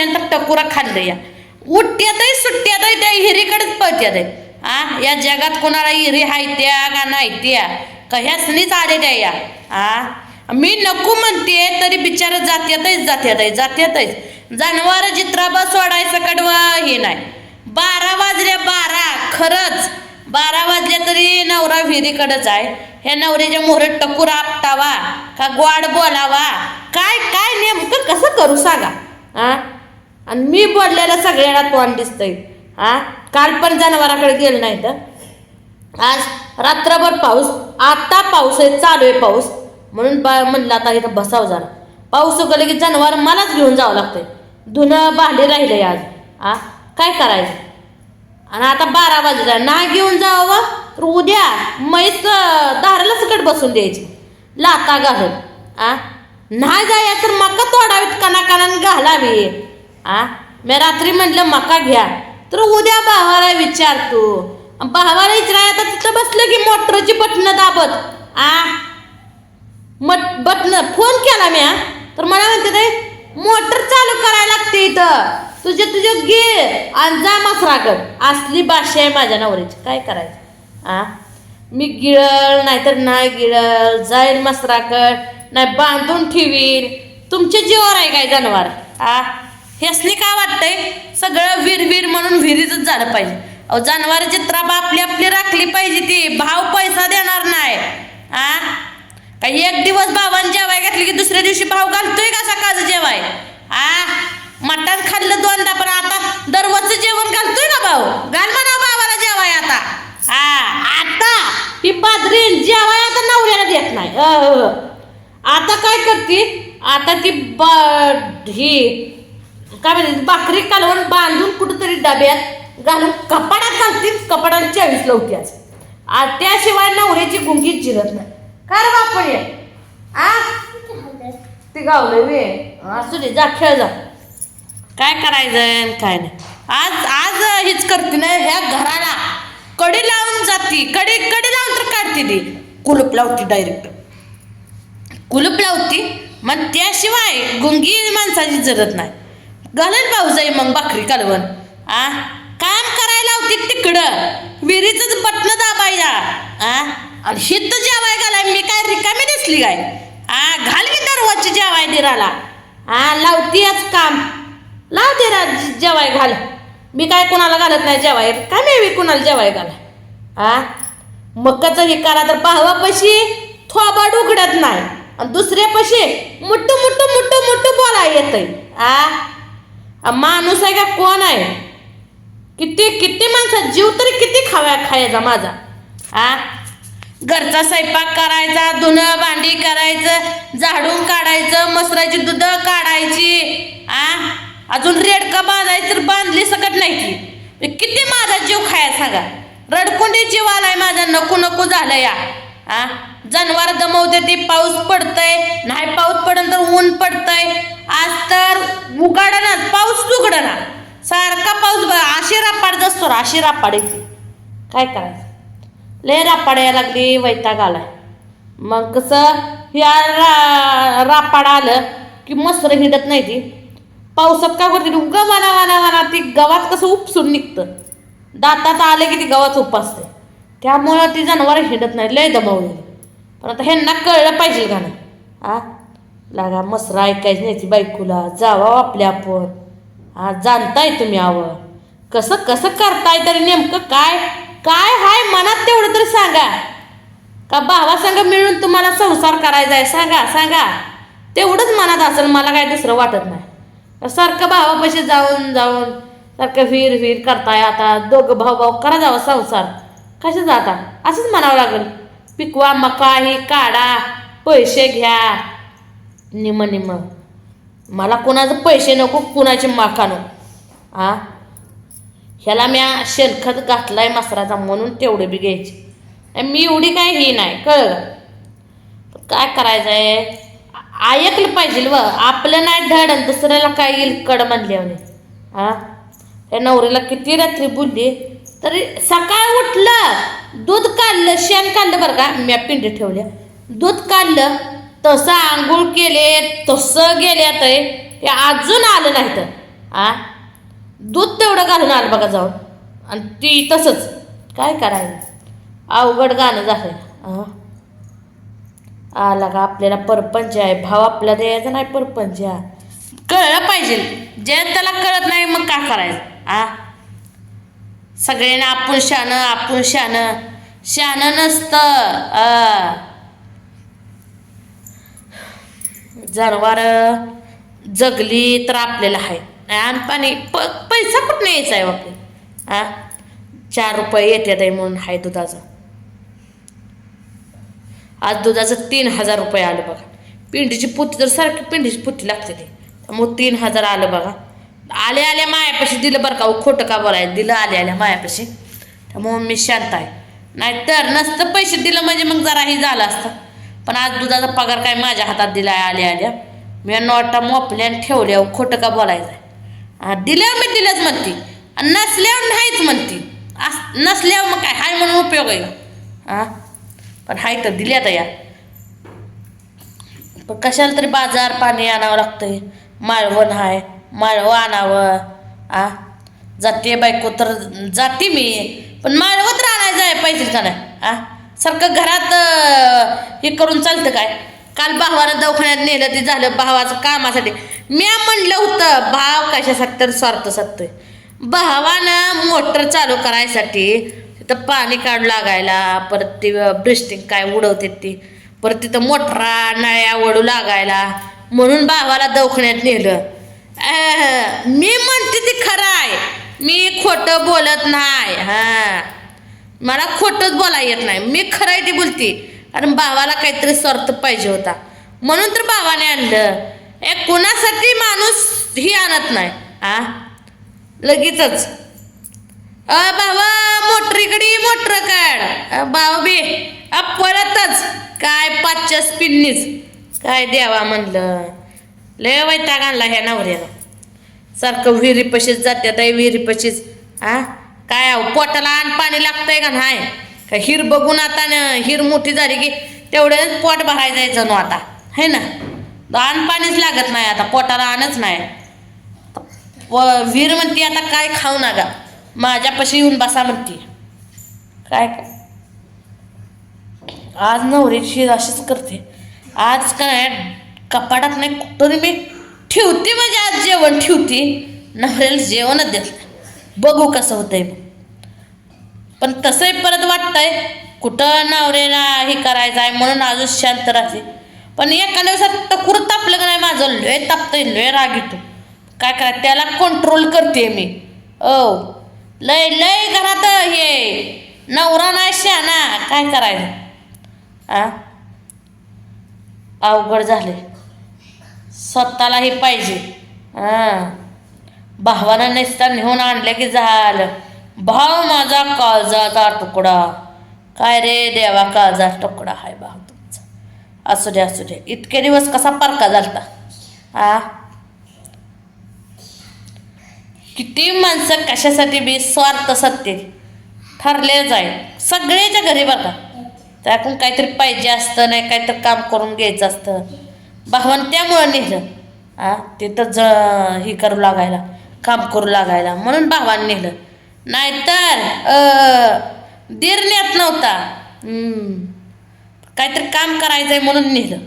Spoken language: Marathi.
वाजल्यानंतर टकुरा खाल्लं या. उठत्यातही सुट्ट्यातही त्या हिरीकडेच पळत्यात आ या जगात कोणाला हिरी हायत्या का नाही त्या का ह्यासनीच आले त्या या. आ मी नको म्हणते तरी बिचार जात्यातच जात्यातच जात्यातच चित्रा जित्राबा सोडायचं कडवा हे नाही. बारा वाजल्या बारा खरंच. बारा वाजल्या तरी नवरा विहिरीकडेच आहे. ह्या नवऱ्याच्या मोहर टकूर आपटावा का गोड बोलावा? काय काय नेमकं कसं करू सांगा? आ? आणि मी बोललेलं सगळ्यांना तोंड दिसतंय. हा? काल पण जनावराकडे गेलं नाही तर. आज रात्रभर पाऊस आता पाऊस आहे चालू आहे पाऊस. म्हणून बा म्हणलं आता इथं बसावं जरा. पाऊस उगले की जनावर मलाच घेऊन जावं लागतंय. धुणं भांडे राहिले आज. आ काय करायचं? आणि आता बारा वाजला. नाही घेऊन जावं तर उद्या मैस दाराला सकट बसून द्यायची. लाता घालून. आ नाही जाया तर मका तोडावीत कणाकणानं घालावी. आ? मी रात्री म्हटलं मका घ्या. तर उद्या भावाला विचारतो भावाला विचाराय आता तिथं बसलं की मोटरची बटणं दाबत. आ? मट बटन फोन केला मी तर मला म्हणते ते मोटर चालू करायला लागते इथं. तुझे तुझे गे आणि जा मसराकड. असली भाषा आहे माझ्या नवऱ्याची. काय करायचं? आ? मी गिळल नाहीतर नाही गिळल. जाईल मसराकड. नाही बांधून ठेवीन. तुमच्या जीवावर आहे काय जनावर? आ? ह्यासनी काय वाटतंय? सगळं विरविर म्हणून विहिरीतच झालं पाहिजे. अहो जनावरांची त्राप आपली आपली राखली पाहिजे ती. भाव पैसा देणार नाही. आ? काही एक दिवस बाबांनी जेवाय घातली की दुसऱ्या दिवशी भाव घालतोय का सकाळचं जेवाय? आ? मटण खाल्लं दोनदा पण आता दररोजचं जेवण घालतोय ना भाऊ? घाल म्हणा बाबाला जेवाय आता. हा आता? ही पादरी जेवाय आता नवऱ्याला देत नाही. अ, आता काय करते? आता ती ब ही काय म्हणते भाकरी कालवून बांधून कुठंतरी डब्यात घालून कपाडात घालतील कपाडाला चाळीस लावत्याच आ त्याशिवाय नवऱ्याची गुंगीत जिरत नाही. काय रे बापडे आ? ते गावलं वे. असू दे जा खेळ जा. काय करायचं काय नाही. आज आज हीच करते ना ह्या घराला कडी लावून जाती. कडी कडी लावून तर काढते ती. कुलूप लावती डायरेक्ट कुलूप लावती मग त्याशिवाय गुंगी माणसाची जरत नाही. घालत भाऊजाई मग भाकरी कालवण. आ? काम करायला होती तिकडं. विहिरीच बटणं दाबायला. आ? आणि शिद्ध जेवाय घालाय मी काय रिकामी दिसली काय? आ? घाल मी दरवाजची जेवाय दिराला. आ? लावतीयच काम. लाव दिरा जेवाय घाल. मी काय कोणाला घालत नाही जेवाय काय मी कोणाला जेवाय घाल? आ? मक्काचं हे करा तर पाहवापाशी थोबाड उघडत नाही. आणि दुसऱ्यापाशी मुट्टू मुट्टू मुट्टू मुट्टू बोलाय येतंय. आ आ, माणूस आहे का? कोण आहे? किती किती माणसं जीव तरी किती खाव्या खायचा माझा? आ? घरचा स्वयंपाक करायचा धुणं भांडी करायचं झाडून काढायचं मसराची दूध काढायची. आ? अजून रेडका बांधायची तर बांधली सकट नाही की किती माझा जीव खाया सांगा? रडकुंडी जीव आलाय माझा नको नको झालं या. आ? जनावर दमवते ती पाऊस पडतंय. नाही पाऊस पडन तर ऊन पडतंय. आज तर उघडणार पाऊस उघडणार सारखा पाऊस बघा अशी रापाड असतो रा अशी रापाड येते काय करायचं? लय रापाड यायला लागली वैताग आलाय. मग कसं ह्या रा रापाड आलं की मस्त हिंडत नाही ती. पावसात काय करते उगा वाना वाना वाना ती गवात कसं उपसून निघतं. दातात आलं की ती गवाच उपासते. त्यामुळं ती जनावरं हिंडत नाही लय दबावली पण आता ह्यांना कळलं पाहिजे का नाही? आ? लागा मसरा ऐकायची नाही ती बायकोला. जावा आपल्या आपण. हा जाणताय तुम्ही आवं कसं कसं करताय तरी नेमकं काय? काय हाय मनात तेवढं तरी सांगा. का भावा सांगा मिळून तुम्हाला संसार करायचा आहे? सांगा सांगा. तेवढंच मनात असेल मला काय दुसरं वाटत नाही. सारखं भावापाशी जाऊन जाऊन सारखं व्हीर व्हीर करताय आता. दोघं भाऊ भाऊ करा जावं संसार. कसे जाता असंच म्हणावं लागेल. पिकवा मका ही काढा पैसे घ्या. निम निम मला कुणाचं पैसे नको कुणाचे मका नको. आ? ह्याला मी शेणखत घातलाय मसराचा म्हणून तेवढे बी घ्यायचे. मी एवढी काय ही नाही कळलं काय करायचं आहे ऐकलं पाहिजे व. आपलं नाही धड आणि दुसऱ्याला काय येईल कड म्हणल्याने हा त्या नवऱ्याला किती रात्री बोलली? तरी सकाळ उठलं दूध काढलं शेण काढलं बरं का मी पिंडी ठेवल्या. दूध काढलं तसं आंघोळ केले तसं गेल्यात ते अजून आलं नाही तर आ? दूध तेवढं घालून आलं बघा जाऊन. आणि ती तसंच. काय करायचं? अवघड गाणं झालं आला का आपल्याला परपंच आहे. भाव आपला द्यायचा नाही परपंच. कळलं पाहिजे. जे त्याला कळत नाही मग काय करायचं? आ? सगळ्यांना आपण शानं आपण शानं. शान नसतं. आ जनावर जगली तर आपल्याला आहे आणि पाणी प पैसा कुठं यायचा आहे बापरे? आ? चार रुपये येतात आहे म्हणून आहे दुधाचं. आज दुधाचं तीन हजार रुपये आलं बघा. पिंडीची पुती तर सारखी पिंडीची पुती लागते ते. त्यामुळे तीन हजार आलं बघा. आले आल्या मायापाशी दिलं बरं का खोटं का बोलायचं? दिलं आल्या आल्या मायापाशी. त्यामुळं मी शांत आहे. नाहीतर नसतं पैसे दिलं म्हणजे मग जराही झालं असतं. पण आज दुधाचा पगार काय माझ्या हातात दिला आहे आल्या आल्या. मी नोटा मोपल्या आणि ठेवल्या खोटं का बोलायचं? आहे दिल्यावर मी दिलंच म्हणते. आणि नसल्यावर नाहीच म्हणते. अस नसल्यावर मग काय हाय म्हणून उपयोग आहे. का हा? पण हाय तर दिल्यात या. पण कशाला तरी बाजार पाणी आणावं लागतंय. मालवण हाय. माळवं आणावं आ? जाते बायको तर जाते मी पण माळवं तर जाय आहे पाहिजे का नाही आ? सारखं घरात हे करून चालतं काय? काल भावानं दवाखान्यात नेलं ते झालं भावाचं कामासाठी. मी म्हणलं होतं भाव कशासाठी तर स्वार्थ साधतोय. भावानं मोटर चालू करायसाठी तिथं पाणी काढू लागायला परत ती ब्रिस्टिंग काय उडवते ती परत तिथं मोटरा नळ्या वडू लागायला. म्हणून भावाला दवाखान्यात नेलं. मी म्हणते ती खरं आहे मी खोटं बोलत नाही. हा. मला खोटंच बोला येत नाही. मी खरं आहे ती बोलते. कारण भावाला काहीतरी स्वार्थ पाहिजे होता. म्हणून तर भावाने आणलं. ए कुणासाठी माणूस ही आणत नाही? आ? लगेचच. अ बाबा मोटरीकडे मोटर काढ अ, बाबा बे परतच काय पाचच्या स्पिन्नीच काय द्यावा म्हणलं. लय वैताग आणला ह्या नवऱ्यानं. सारखं विहिरीपशीच जात्यात आहे विहिरीपशीच आ? काय अहो, पोटाला आण पाणी लागतंय का नाही? का हिर बघून आता न हिर मोठी झाली की तेवढेच पोट भरायचं आहे जणू आता. है ना? आण पाणीच लागत नाही आता पोटाला आणच नाही. व विहीर म्हणते आता काय खाऊ नका. माझ्यापाशी येऊन बसा म्हणते. काय काय आज नवरीची अशीच करते. आज काय कपाटात नाही कुठं मी ठेवते म्हणजे आज जेवण ठेवते. नवऱ्याला जेवणच देत बघू कसं होतंय पण तसंही परत वाटतंय कुठं नवऱ्याला हे करायचं आहे म्हणून अजून शांत राहते. पण एका दिवसात टकूर तापलं का नाही माझं? लय तापतंय लय राग येतो. काय करायचं त्याला कंट्रोल करते मी. ओ लय लय घरात हे नवरा नाही शाना. काय करायचं? आ? अवघड झाले स्वतःलाही पाहिजे. हां. भावानं नेसता नेऊन आणलं की झालं. भाव माझा काळजाचा तुकडा. काय रे देवा काळजा तुकडा हाय भाव तुमचा. असू दे असू दे. इतके दिवस कसा पारका झालता? आ? किती माणसं कशासाठी बी स्वार्थ सत्य ठरले जाईल. सगळ्याच्या घरी बघा. त्यातून काहीतरी पाहिजे असतं नाही काहीतरी काम करून घ्यायचं असतं. भावान त्यामुळं नेलं. आ तिथं ज हे करू लागायला काम करू लागायला म्हणून भावान नेलं. नाहीतर अ, दीर नेत नव्हता. काहीतरी काम करायचंय म्हणून नेलं.